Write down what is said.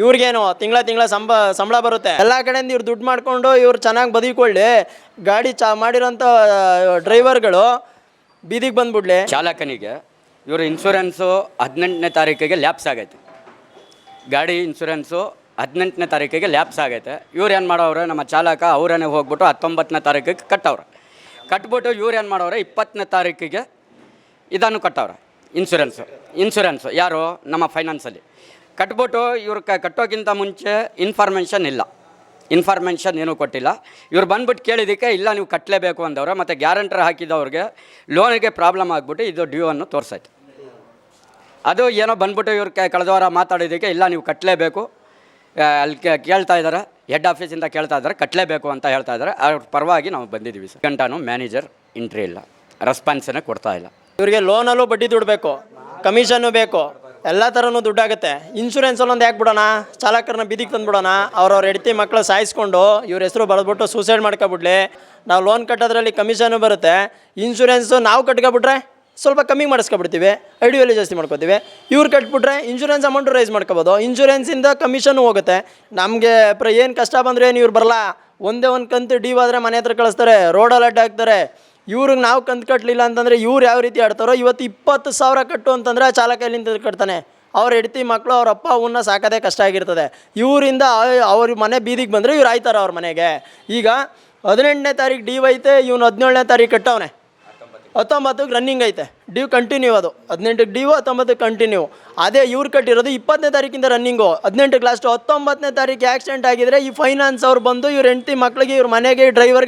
ಇವ್ರಿಗೇನು ತಿಂಗಳ ತಿಂಗಳ ಸಂಬ, ಸಂಬಳ ಬರುತ್ತೆ. ಎಲ್ಲ ಕಡೆಯಿಂದ ಇವ್ರು ದುಡ್ಡು ಮಾಡಿಕೊಂಡು ಇವ್ರು ಚೆನ್ನಾಗಿ ಬದುಕೊಳ್ಳಿ ಗಾಡಿ ಚಾ, ಮಾಡಿರೋಂಥ ಡ್ರೈವರ್ಗಳು ಬೀದಿಗೆ ಬಂದ್ಬಿಡ್ಲಿ. ಚಾಲಕನಿಗೆ ಇವ್ರ ಇನ್ಶೂರೆನ್ಸು ಹದಿನೆಂಟನೇ ತಾರೀಕಿಗೆ ಲ್ಯಾಪ್ಸ್ ಆಗೈತೆ. ಗಾಡಿ ಇನ್ಶೂರೆನ್ಸು ಹದಿನೆಂಟನೇ ತಾರೀಕಿಗೆ ಲ್ಯಾಪ್ಸ್ ಆಗೈತೆ. ಇವ್ರು ಏನು ಮಾಡೋರು ನಮ್ಮ ಚಾಲಕ ಅವ್ರೇನೇ ಹೋಗ್ಬಿಟ್ಟು ಹತ್ತೊಂಬತ್ತನೇ ತಾರೀಕಿಗೆ ಕಟ್ಟವ್ರೆ. ಕಟ್ಬಿಟ್ಟು ಇವ್ರು ಏನು ಮಾಡೋರೆ ಇಪ್ಪತ್ತನೇ ತಾರೀಕಿಗೆ ಇದನ್ನು ಕಟ್ಟವ್ರೆ. Insurance insurance. ಯಾರು? ನಮ್ಮ ಫೈನಾನ್ಸಲ್ಲಿ. ಕಟ್ಬಿಟ್ಟು ಇವ್ರು ಕ ಕಟ್ಟೋಕ್ಕಿಂತ ಮುಂಚೆ ಇನ್ಫಾರ್ಮೇಷನ್ ಇಲ್ಲ. ಇನ್ಫಾರ್ಮೇಷನ್ ಏನೂ ಕೊಟ್ಟಿಲ್ಲ. ಇವ್ರು ಬಂದ್ಬಿಟ್ಟು ಕೇಳಿದ್ದಕ್ಕೆ ಇಲ್ಲ, ನೀವು ಕಟ್ಟಲೇಬೇಕು ಅಂದವ್ರೆ, ಮತ್ತು ಗ್ಯಾರಂಟರ್ ಹಾಕಿದವ್ರಿಗೆ ಲೋನಿಗೆ ಪ್ರಾಬ್ಲಮ್ ಆಗಿಬಿಟ್ಟು ಇದು ಡ್ಯೂ ಅನ್ನು ತೋರಿಸೈತೆ. ಅದು ಏನೋ ಬಂದ್ಬಿಟ್ಟು ಇವ್ರ ಕಳೆದ ವಾರ ಮಾತಾಡಿದ್ದಕ್ಕೆ ಇಲ್ಲ, ನೀವು ಕಟ್ಟಲೇಬೇಕು ಅಲ್ಲಿ ಕೇ- ಕೇಳ್ತಾ ಇದ್ದಾರೆ ಹೆಡ್ ಆಫೀಸಿಂದ ಕೇಳ್ತಾ ಇದ್ದಾರೆ ಕಟ್ಟಲೇಬೇಕು ಅಂತ ಹೇಳ್ತಾ ಇದ್ದಾರೆ ಅವ್ರ ಪರವಾಗಿ ನಾವು ಬಂದಿದ್ದೀವಿ ಸರ್. ಗಂಟಾನು ಮ್ಯಾನೇಜರ್ ಇಂಟ್ರಿ ಇಲ್ಲ. ರೆಸ್ಪಾನ್ಸನ್ನೇ ಕೊಡ್ತಾ ಇಲ್ಲ. ಇವರಿಗೆ ಲೋನಲ್ಲೂ ಬಡ್ಡಿ ದುಡ್ಡು ಬೇಕು ಕಮಿಷನ್ನು ಬೇಕು. ಎಲ್ಲ ಥರನೂ ದುಡ್ಡಾಗುತ್ತೆ. ಇನ್ಶೂರೆನ್ಸಲ್ಲಿ ಒಂದು ಯಾಕೆ ಬಿಡೋಣ ಚಾಲಕರನ್ನ ಬಿದಿಗೆ ತಂದುಬಿಡೋಣ? ಅವ್ರವ್ರ ಹೆಡ್ತಿ ಮಕ್ಕಳು ಸಾಯಿಸ್ಕೊಂಡು ಇವ್ರ ಹೆಸರು ಬರೆದ್ಬಿಟ್ಟು ಸೂಸೈಡ್ ಮಾಡ್ಕೊಬಿಡ್ಲಿ. ನಾವು ಲೋನ್ ಕಟ್ಟೋದ್ರಲ್ಲಿ ಕಮಿಷನು ಬರುತ್ತೆ. ಇನ್ಶೂರೆನ್ಸು ನಾವು ಕಟ್ಕೊಬಿಟ್ರೆ ಸ್ವಲ್ಪ ಕಮ್ಮಿ ಮಾಡಿಸ್ಕೊಬಿಡ್ತೀವಿ. ಐ ವ್ಯಾಲ್ಯೂ ಜಾಸ್ತಿ ಮಾಡ್ಕೋತೀವಿ. ಇವ್ರು ಕಟ್ಬಿಟ್ರೆ ಇನ್ಶೂರೆನ್ಸ್ ಅಮೌಂಟ್ ರೈಸ್ ಮಾಡ್ಕೋಬೋದು. ಇನ್ಶೂರೆನ್ಸಿಂದ ಕಮಿಷನ್ ಹೋಗುತ್ತೆ. ನಮಗೆ ಪ್ರ ಏನು ಕಷ್ಟ ಬಂದರೆ ಏನು ಇವ್ರು ಬರಲ್ಲ ಒಂದೇ ಒಂದು ಕಂತು ಡಿ ಆದರೆ ಮನೆ ಹತ್ರ ಕಳಿಸ್ತಾರೆ. ರೋಡಲ್ಲಿ ಅಡ್ಡ ಹಾಕ್ತಾರೆ. ಇವ್ರಿಗೆ ನಾವು ಕಂತು ಕಟ್ಟಲಿಲ್ಲ ಅಂತಂದರೆ ಇವ್ರು ಯಾವ ರೀತಿ ಆಡ್ತಾರೋ, ಇವತ್ತು ಇಪ್ಪತ್ತು ಸಾವಿರ ಕಟ್ಟು ಅಂತಂದರೆ ಆ ಚಾಲಕ ಎಲ್ಲಿಂದ ಕಟ್ತಾನೆ? ಅವ್ರ ಹೆಡ್ತಿ ಮಕ್ಕಳು ಅವ್ರ ಅಪ್ಪ ಅವನ್ನ ಸಾಕೋದೇ ಕಷ್ಟ ಆಗಿರ್ತದೆ. ಇವರಿಂದ ಅವ್ರ ಮನೆ ಬೀದಿಗೆ ಬಂದರೆ ಇವ್ರು ಆಯ್ತಾರೆ ಅವ್ರ ಮನೆಗೆ. ಈಗ ಹದಿನೆಂಟನೇ ತಾರೀಕು ಡಿ ಐತೆ ಇವನು ಹದಿನೇಳನೇ ತಾರೀಕು ಕಟ್ಟವನೆ. ಹತ್ತೊಂಬತ್ತಕ್ಕೆ ರನ್ನಿಂಗ್ ಐತೆ. ಡ್ಯೂ ಕಂಟಿನ್ಯೂ ಅದು. ಹದಿನೆಂಟಕ್ಕೆ ಡ್ಯೂ ಹತ್ತೊಂಬತ್ತಕ್ಕೆ ಕಂಟಿನ್ಯೂ ಅದೇ ಇವ್ರು ಕಟ್ಟಿರೋದು ಇಪ್ಪತ್ತನೇ ತಾರೀಕಿಂದ ರನ್ನಿಂಗು ಹದಿನೆಂಟಕ್ಕೆ ಲಾಸ್ಟು ಹತ್ತೊಂಬತ್ತನೇ ತಾರೀಕು ಆಕ್ಸಿಡೆಂಟ್ ಆಗಿದ್ರೆ ಈ ಫೈನಾನ್ಸ್ ಅವ್ರು ಬಂದು ಇವ್ರ ಹೆಂಡತಿ ಮಕ್ಕಳಿಗೆ ಇವ್ರ ಮನೆಗೆ ಡ್ರೈವರ್ಗೆ